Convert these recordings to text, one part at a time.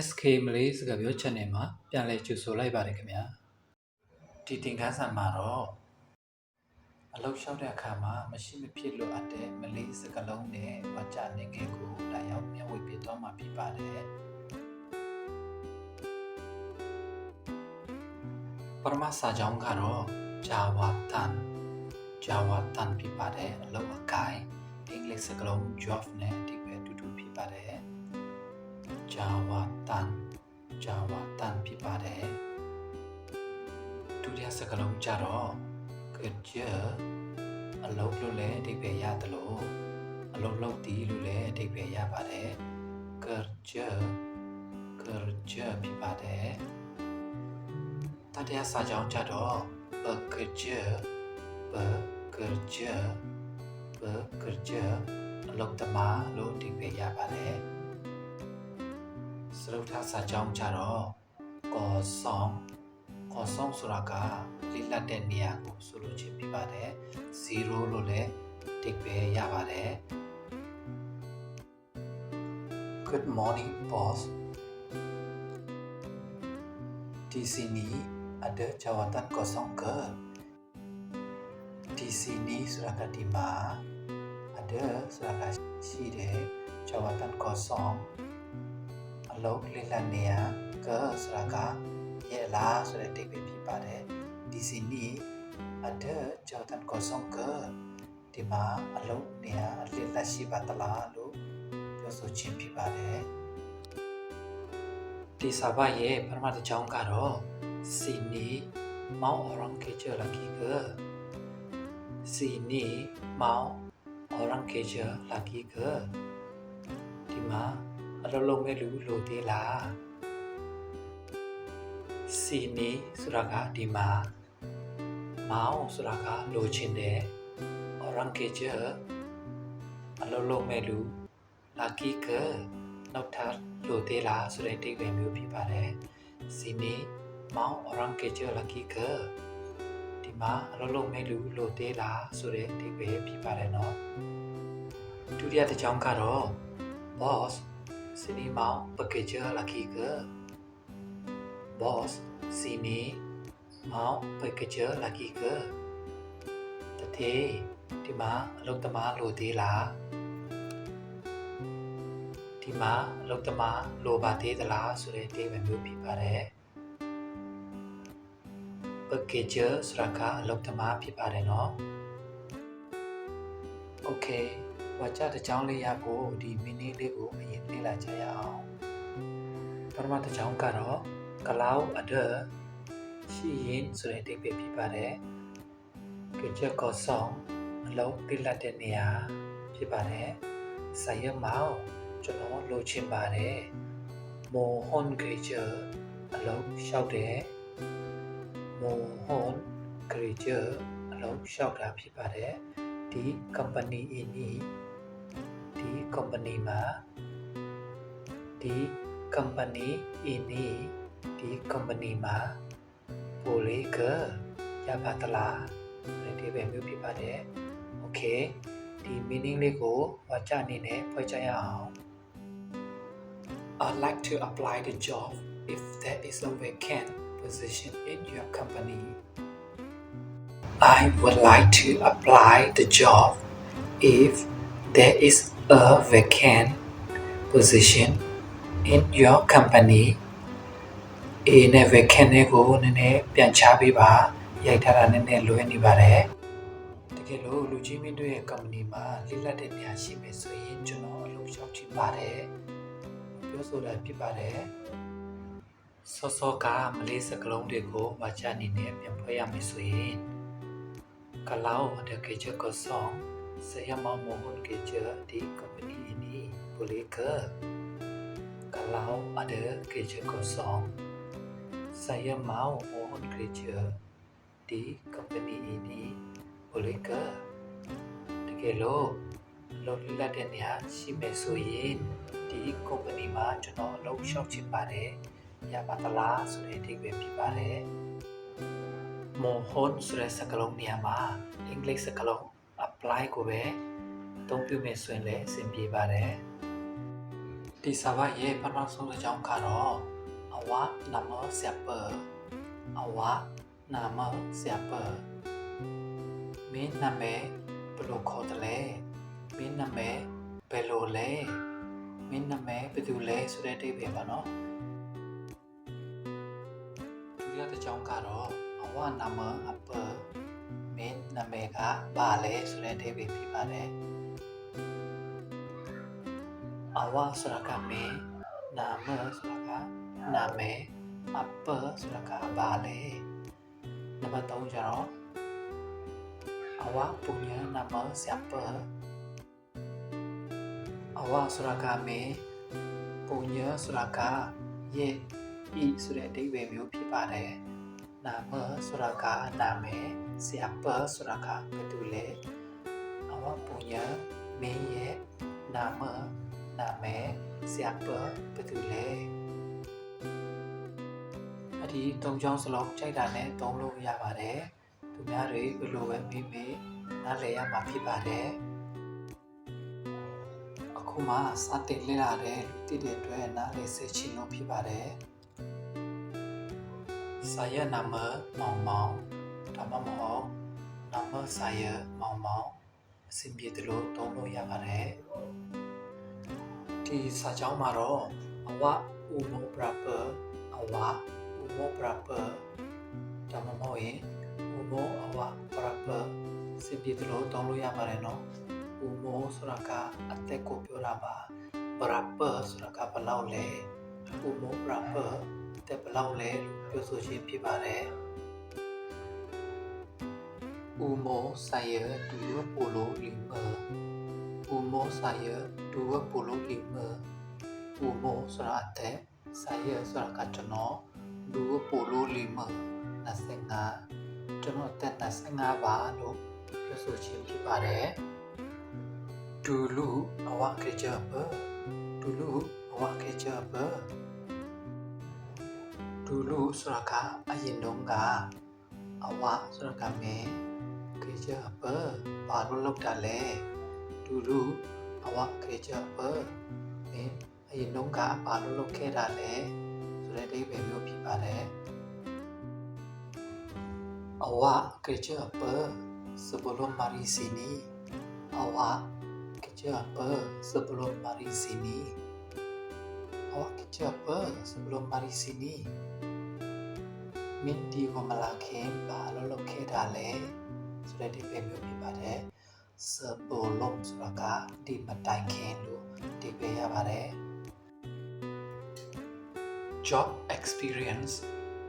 င်္ဂလာပါခင်ဗျာ SK Malay စကားပြော channel မှာပြန်လည်ကြိုဆိုလိုက်ပါတယ်ခင်ဗျာဒီသင်ခန်းစာမှာတော့အလုပ်လျှောက်တဲ့အခါမှာမရှိမဖြစ်လိုအပ်တဲ့ Malay စကားလုံးနဲ့ဝါကျနေငယ်ကိုလာရောက်မျှဝေပေးသွားမှာဖြစ်ပါတယ်ပရမစာကြောင်းကတော့ Java Tan Java Tan ဖြစ်ပါတယ်အလုပ်အကိုင်အင်္ဂလိပ်စကားလုံး job နဲ့အဓိပ္ပာယ်အတူတူဖြစ်ပါတယ် Java Tan Java Tan ဖြစ်ပါတယ်ဒုတိယစကားလုံးကြတော့ Kerja အလုပ်လို့လည်းအဓိပ္ပာယ်ရတယ်လို့အလုပ်လုပ်တည်လို့လည်းအဓိပ္ပာယ်ရပါတယ် Kerja Kerja ဖြစ်ပါတယ်တတိယစာကြောင်းကြတော့ Bekerja Bekerja Bekerja အလုပ်သမားလို့အဓိပ္ပာယ်ရပါတယ် စရုပ်ထစာကြောင်းကြတော့ကောဆောင်ကောဆောင်ဆိုတာကလိလတ်တဲ့နေရာကိုဆိုလိုချင်ပြပါတယ်0လို့လည်းတိတ်ပဲရပါတယ် Good morning boss ဒီစီနီအဒချဝတန်ကောဆောင်ကဒီစီနီဆိုတာကဒီမှာအဒဆိုတာကရှိတယ်ချဝတန်ကောဆောင် အလုံးလေးလက်နေရကဆိုတာကရဲ့လားဆိုတဲ့တိတ်ပဲဖြစ်ပါတယ်ဒီစီနီအဒကြောက်တန်ကိုဆောင်ကဒီမှာအလုံးနေရအလေးလက်ရှိပါတလားလို့ပြောဆိုခြင်းဖြစ်ပါတယ်ဒီစာပါရဲ့ပထမတစ်ချောင်းကတော့စီနီမောင်အရန်ကေချလာကီကစီနီမောင်အရန်ကေချလာကီကဒီမှာ အလုံးလုံးမဲ့လူလိုသေးလားစီနီဆိုတာကဒီမှာမောင်ဆိုတာကလိုချင်တယ်အရန်ကေချာအလုံးလုံးမဲ့လူလာကီကနောက်ထပ်လိုသေးလားဆိုတဲ့အဓိပ္ပာယ်မျိုးဖြစ်ပါတယ်စီနီမောင်အရန်ကေချာလာကီကဒီမှာအလုံးလုံးမဲ့လူလိုသေးလားဆိုတဲ့အဓိပ္ပာယ်ဖြစ်ပါတယ်နော်ဒုတိယတစ်ကြောင်းကတော့ boss စီနီမောင်ပကေချာလာကီက boss စီနီမောင်ပကေချာလာကီကတတိဒီမှာအလုပ်သမားလိုသေးလားဒီမှာအလုပ်သမားလိုပါသေးသလားဆိုတဲ့ဒေဝမျိုးဖြစ်ပါတယ်ပကေချာဆိုတာကအလုပ်သမားဖြစ်ပါတယ်နော် Okay ဝါကြတစ်ချောင်းလေးရဖို့ဒီမီနီလေးကိုအရင် လေ့လာကြရအောင်ပထမတစ်ချောင်းကတော့ကလောက်အဒရှိရင်ဆိုတဲ့အဓိပ္ပာယ်ဖြစ်ပါတယ်ကြက်ကောဆောင်အလုံးတိလက်တဲ့နေရာဖြစ်ပါတယ်ဆာယမောင်ကျွန်တော်လိုချင်ပါတယ်မောဟွန်ဂေချာအလုံးလျှောက်တယ်မောဟွန်ဂေချာအလုံးလျှောက်တာဖြစ်ပါတယ်ဒီ company in ဒီ company မှာ ဒီ company in ဒီ company မှာပိုလေးကရပါတလားဒီပဲမျိုးဖြစ်ပါတယ် okay ဒီ meaning လေးကိုဝါကြအနေနဲ့ဖွဲ့ကြရအောင် I'd like to apply the job if there is a vacant position in your company I would like to apply the job if there is a vacant position in your company A နဲ့ vacant နဲ့ကိုနည်းနည်းပြန်ချပေးပါရိုက်ထားတာနည်းနည်းလွဲနေပါတယ်တကယ်လို့လူကြီးမင်းတို့ရဲ့ company မှာလိလက်တဲ့နေရာရှိမယ်ဆိုရင်ကျွန်တော်အလုပ်လျှောက်ချင်ပါတယ်ပြောဆိုတာဖြစ်ပါတယ်စောစောကမလေးစကလုံးတွေကိုဝါချအနေနဲ့ပြန်ဖွဲ့ရမယ်ဆိုရင် kalau ada kerja kosong, saya mau mohon kerja di company ini, boleh ke? Kalau ada kerja kosong, saya mau mohon kerja di company ini, boleh ke? တကယ်လို့လော်လီလာတဲ့နေရာရှိမယ်ဆိုရင်ဒီ company မှာကျွန်တော်အလုပ်ရှောက်ချင်ပါတယ်ရပါသလားဆိုတဲ့အဓိပ္ပာယ်ဖြစ်ပါတယ်မိုဟွန်ဆိုတဲ့စကားလုံးနေရာမှာအင်္ဂလိပ်စကားလုံး apply ကိုပဲအသုံးပြုမယ်ဆိုရင်လည်းအဆင်ပြေပါတယ် ဒီစာဘာရဲ့ပထမဆုံးအကြောင်းကတော့အဝနာမဆပ်ပအဝနာမဆပ်ပမင်းနာမည်ဘယ်လိုခေါ်တယ်လဲမင်းနာမည်ဘယ်လိုလဲမင်းနာမည်ဘယ်သူလဲဆိုတဲ့အဓိပ္ပာယ်ပါနော်ဒုတိယတစ်ကြောင်းကတော့အဝနာမအပမင်းနာမည်ကဘာလဲဆိုတဲ့အဓိပ္ပာယ်ဖြစ်ပါတယ်အ ဝဆိုတာကမင်းနာမဆိုတာကနာမည်အပဆိုတာကဘာလဲနံပါတ်3ကျတော့အဝပုညာနာမဆပ်ပအဝဆိုတာကမင်းပုညာဆိုတာကရဲ့ဤဆိုတဲ့အဓိပ္ပာယ်မျိုးဖြစ်ပါတယ်နာမဆိုတာကနာမည်ဆပ်ပဆိုတာကဘယ်သူလဲအဝပုညာမင်းရဲ့နာမ နာမည်ဆပ်ပဘယ်သူလဲအဒီ၃ချောင်းစလုံးကြိုက်တာနဲ့သုံးလို့ရပါတယ်သူများတွေဘယ်လိုပဲမေးမေးနားလည်ရမှာဖြစ်ပါတယ်အခုမှစတင်လေ့လာတဲ့လူတိတဲ့အတွက်နားလည်စေချင်လို့ဖြစ်ပါတယ်စာရနာမမောင်မောင်ဒါမှမဟုတ်နာမစာရမောင်မောင်အစဉ်ပြေတယ်လို့သုံးလို့ရပါတယ် ဒီစာကြောင်းမှာတော့အဝဥမောပရပအဝဥမောပရပဒါမှမဟုတ်ရင်ဥမောအဝပရပစင်ပြေတယ်လို့သုံးလို့ရပါတယ်နော်ဥမောဆိုတာကအသက်ကိုပြောတာပါပရပဆိုတာကဘယ်လောက်လဲဥမောပရပတဲ့ဘယ်လောက်လဲလို့ပြောဆိုခြင်းဖြစ်ပါတယ်ဥမောဆိုင်ရတူရပိုလိုလီမ္မာ Umo saya dua puluh lima. Umo ဆိုတာအသက် saya ဆိုတာကကျွန်တော် dua puluh lima 25ကျွန်တော်အသက်25ပါလို့ပြောဆိုခြင်းဖြစ်ပါတယ်။ Dulu awak kerja apa? Dulu awak kerja apa? Dulu ဆိုတာကအရင်တုန်းက awak ဆိုတာကမင်း kerja apa? ဘာလို့လုပ်တာလဲ။လူလူ အဝခေချပမင်းအရင်လုံးကဘာလို့လုပ်ခဲ့တာလဲဆိုတဲ့အိဗယ်မျိုးဖြစ်ပါတယ်အဝခေချပစဘလုံးမာရီစီနီအဝခေချပစဘလုံးမာရီစီနီအဝခေချပစဘလုံးမာရီစီနီမင်းဒီကမလာခင်ဘာလို့လုပ်ခဲ့တာလဲဆိုတဲ့အိဗယ်မျိုးဖြစ်ပါတယ် စပိုလုံးဆိုတာကဒီမတိုင်ခင်လို့ဒီပေးရပါတယ် job experience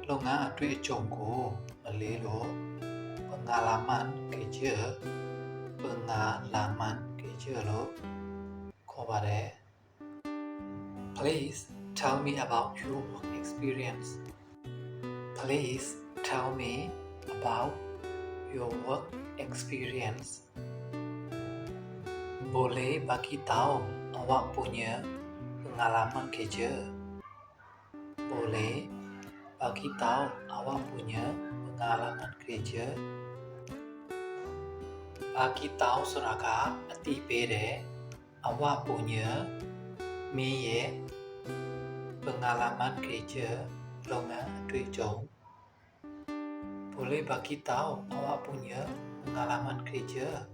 လုပ်ငန်းအတွေ့အကြုံကိုမလေးလို့ပငါလာမန်ကေချေပငါလာမန်ကေချေလို့ခေါ်ပါတယ် please tell me about your work experience please tell me about your work experience boleh bagi tahu awak punya pengalaman kerja? Boleh bagi tahu awak punya pengalaman kerja? Bagi tahu suraka ati bere awak punya miye pengalaman kerja longan tui jong. Boleh bagi tahu awak punya pengalaman kerja?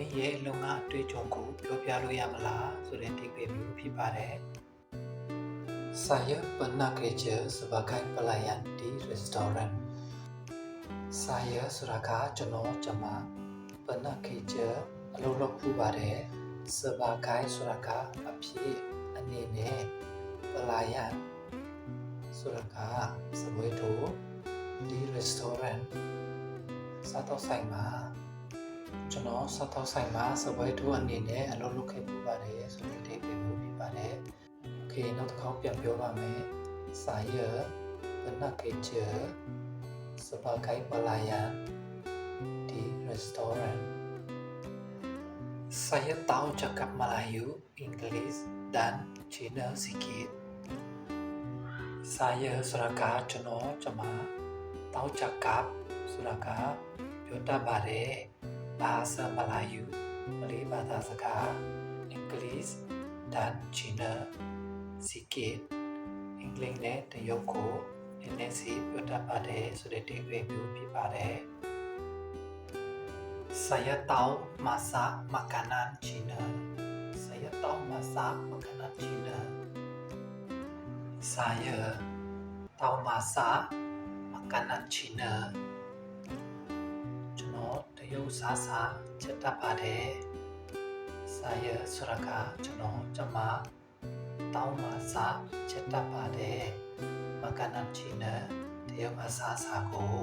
မင်းရဲ့လုပ်ငန်းအတွေ့အကြုံကိုပြောပြလို့ရမလားဆိုတဲ့တိတ်ပဲမျိုးဖြစ်ပါတယ်။ Saya pernah kerja sebagai pelayan di restoran. Saya ဆိုတာကကျွန်တော်ကျွန်မ pernah kerja အလုပ်လုပ်ဖူးပါတယ် sebagai ဆိုတာကအဖြစ်အနေနဲ့ pelayan ဆိုတာကစပွဲထိုး di restoran စားတော့ဆိုင်မှာ ကျွန်တော်စားတော့ဆိုင်မှာစပွဲထိုးအနေနဲ့အလုပ်လုပ်ခဲ့ပူပါတယ်ဆိုတဲ့အိဗေမျိုးဖြစ်ပါတယ်။ Okay နောက်တစ်ခေါက်ပြန်ပြောပါမယ်။ Saya pernah kerja sebagai pelayan di restoran. Saya tahu cakap Melayu, Inggris, dan Cina sikit. Saya ဆိုတာကကျွန်တော်ကျွန်မတောက်ချက်ကပ်ဆိုတာကပြောတတ်ပါတယ် bahasa Melayu မလေးဘာသာစကား English တန်ချီနာစီကေအင်္ဂလိပ်နဲ့တရုတ်ကိုနည်းနည်းစီပြောတတ်ပါတယ်ဆိုတဲ့တိတ်ပဲမျိုးဖြစ်ပါတယ် Saya tahu masak makanan Cina. Saya tahu masak makanan Cina. Saya tahu masak makanan Cina. ကျွန်တော်တရုတ်စားစာချက်တတ်ပါတယ်။စာရဆိုရကကျွန်တော်ကျမတောင်းမှာစာချက်တတ်ပါတယ်။မကနန်ချီနတရုတ်အစားစာကို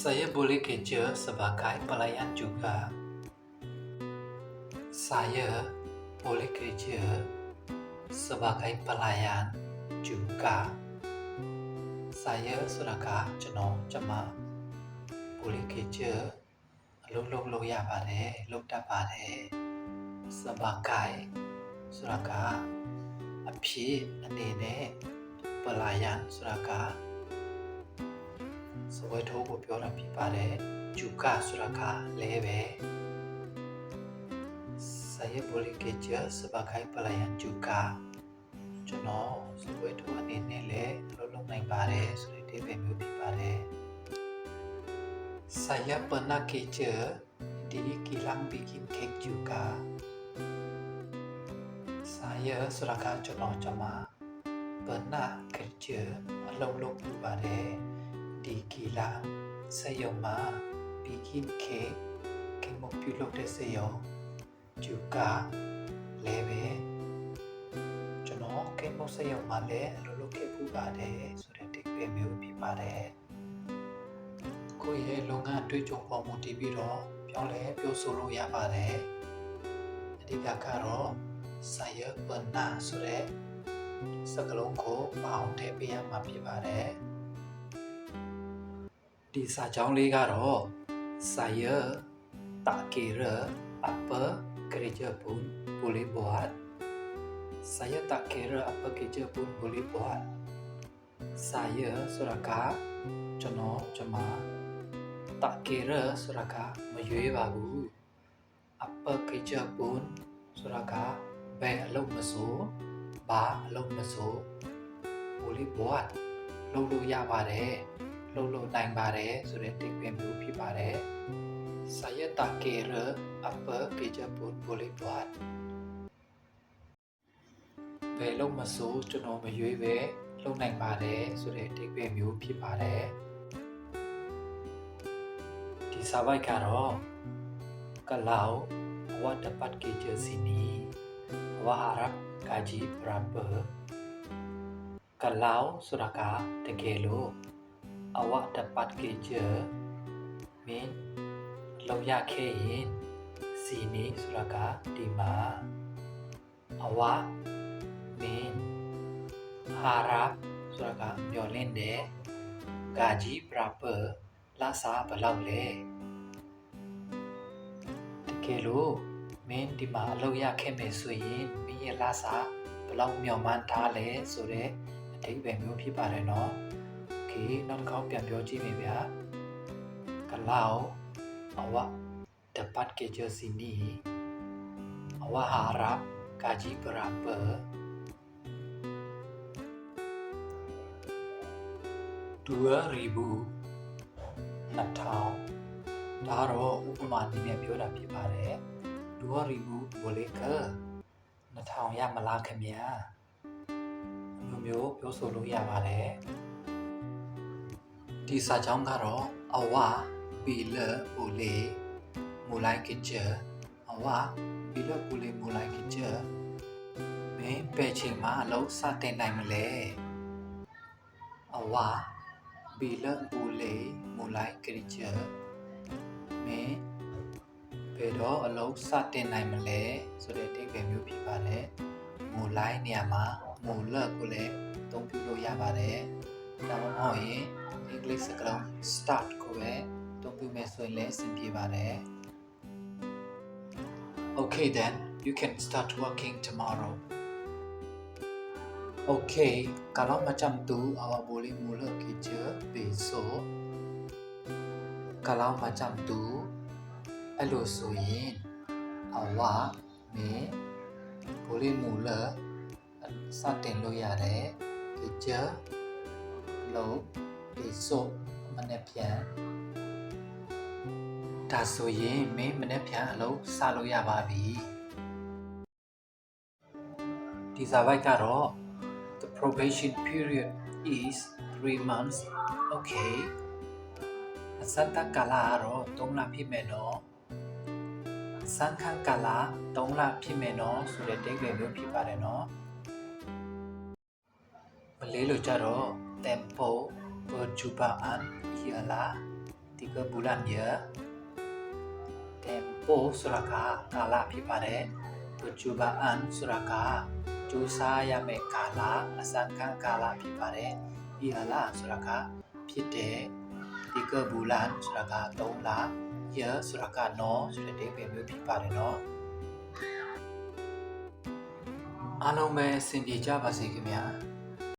Saya boleh kerja sebagai pelayan juga. Saya boleh kerja sebagai pelayan juga. Saya sudah ကျွန်တော်ကျမ boleh kerja အလုပ်လုပ်လို့ရပါတယ်လုပ်တတ်ပါတယ် sebagai ဆိုတာကအဖြစ်အနေနဲ့ pelayan ဆိုတာကစဝဲထိုးကိုပြောတာဖြစ်ပါတယ်ဂျူကဆိုတာကလဲပဲဆာယဘိုလီကေချာစပါခိုင်ပလာယန်ဂျူကကျွန်တော်စဝဲထိုးအနေနဲ့လည်းလုပ်လုပ်နိုင်ပါတယ်ဆိုတဲ့ဒီပဲမျိုးဖြစ်ပါတယ် ဆာယပနာကေချာဒီကီလမ်ဘီကင်ကေဂျူကဆာယဆိုတာကကျွန်တော်ကျွန်မပနာကေချာအလုပ်လုပ်ပြပါတယ်ဒီကီလာစက်ရုံမှာဘီကင်ခေကင်မပြုလုပ်တဲ့စက်ရုံဂျူကာလဲပဲကျွန်တော်ကင်မစက်ရုံမှာလည်းအလုပ်လုပ်ခဲ့ပူပါတယ်ဆိုတဲ့တိပဲမျိုးဖြစ်ပါတယ် ကိုယ့်ရဲ့လုပ်ငန်းအတွေ့အကြုံပေါ်မူတည်ပြီးတော့ပြောင်းလဲပြောဆိုလို့ရပါတယ်အဓိကကတော့စာရပနာဆိုတဲ့စကလုံးကိုပအောင်ထည့်ပေးရမှာဖြစ်ပါတယ်ဒီစာကြောင်းလေးကတော့စာရတာကေရအပကရကြပုန်ပူလီဘွားစာရတာကေရအပကရကြပုန်ပူလီဘွားစာရဆိုတာကကျွန်တော်ကျွန်မ တာကေရဆိုတာကမရွေးပါဘူးအပကရကြပုန်ဆိုတာကဘယ်အလုပ်မဆိုဘာအလုပ်မဆိုပူလီဘွားလုပ်လို့ရပါတယ်လှုပ်လှုပ်နိုင်ပါတယ်ဆိုတဲ့တိတ်ပင်မျိုးဖြစ်ပါတယ်။ဆာယတာကေရအပကေချပုတ်ပိုလီဘွတ်ဘယ်လုံးမဆိုးကျွန်တော်မရွေးပဲလှုပ်နိုင်ပါတယ်ဆိုတဲ့တိတ်ပင်မျိုးဖြစ်ပါတယ်။ ဒီစာပိုက်ကတော့ကလောက်ဝတ်တပတ်ကေချစီနီဝါဟာရပ်ကာဂျီပရပကလောက်ဆိုတာကတကယ်လို့ awak dapat kerja min လောက်ရခဲ့ရင်စီနီဆိုတာကဒီမှာအဝမင်းဟာရာဆိုတာကမျောလင့်တဲ့ဂါကြီးပရပ လာစာဘယ်လောက်လဲတကယ်လို့မင်းဒီမှာအလုပ်ရခဲ့မယ်ဆိုရင်မင်းရဲ့လာစာဘယ်လောက်မျောမှန်းထားလဲဆိုတဲ့အဓိပ္ပာယ်မျိုးဖြစ်ပါတယ်နော်โอเคနောက်တစ်ခေါက်ပြန်ပြောကြည့်မယ်ဗျာကလောက်အဝ dapat kerja sini awak harap gaji berapa 2000 2000ဒါတော့ဥပမာအနေနဲ့ပြောတာဖြစ်ပါတယ်2000 boleh 2000ရမလားခင်ဗျာမျိုးမျိုးပြောဆိုလို့ရပါတယ်ဒီစာကြောင်းကတော့အဝပီလပူလေမူလိုက်ကချအဝပီလပူလေမူလိုက်ကချမင်းပဲချိန်မှာအလုံးစတင်နိုင်မလဲအဝ ပီလပူလေမူလိုက်ကချမင်းဘယ်တော့အလုံးစတင်နိုင်မလဲဆိုတဲ့အဓိပ္ပာယ်မျိုးဖြစ်ပါတယ်မူလိုက်နေရာမှာမူလက်ကိုလည်းအသုံးပြုလို့ရပါတယ်ဒါမှမဟုတ်ရင်အင်္ဂလိပ်စကားလုံး start ကိုပဲအသုံးပြုမယ်ဆိုရင်လည်းအဆင်ပြေပါတယ် Okay then you can start working tomorrow Okay kalau macam tu awak boleh mula kerja besok kalau macam tu အဲ့လိုဆိုရင် awak မေဘိုလီမူလစတင်လို့ရတယ်ဒီချာလို့ဒီဆိုမနေ့ပြန်ဒါဆိုရင်မင်းမနေ့ပြန်အလုပ်စလို့ရပါပြီဒီစာပိုက်ကတော့ the probation period is 3 months okay အစတကာလကတော့3လဖြစ်မယ်နော်စံခန်းကာလ3လဖြစ်မယ်နော်ဆိုတဲ့တိတ်ပဲမျိုးဖြစ်ပါတယ်နော်မလေးလို့ကြတော့ tempo percobaan ialah ဒီကဘူလန်ရ tempo ဆိုတာကကာလဖြစ်ပါတယ် percobaan ဆိုတာက ကြိုးစားရမယ့်ကာလအစံခန်းကာလဖြစ်ပါတယ် ialah ဆိုတာကဖြစ်တယ်ဒီကဘူလန်ဆိုတာက3လရဆိုတာကနော်ဆိုတဲ့အိဗယ်မျိုးဖြစ်ပါတယ်နော်အားလုံးပဲအဆင်ပြေကြပါစေခင်ဗျာ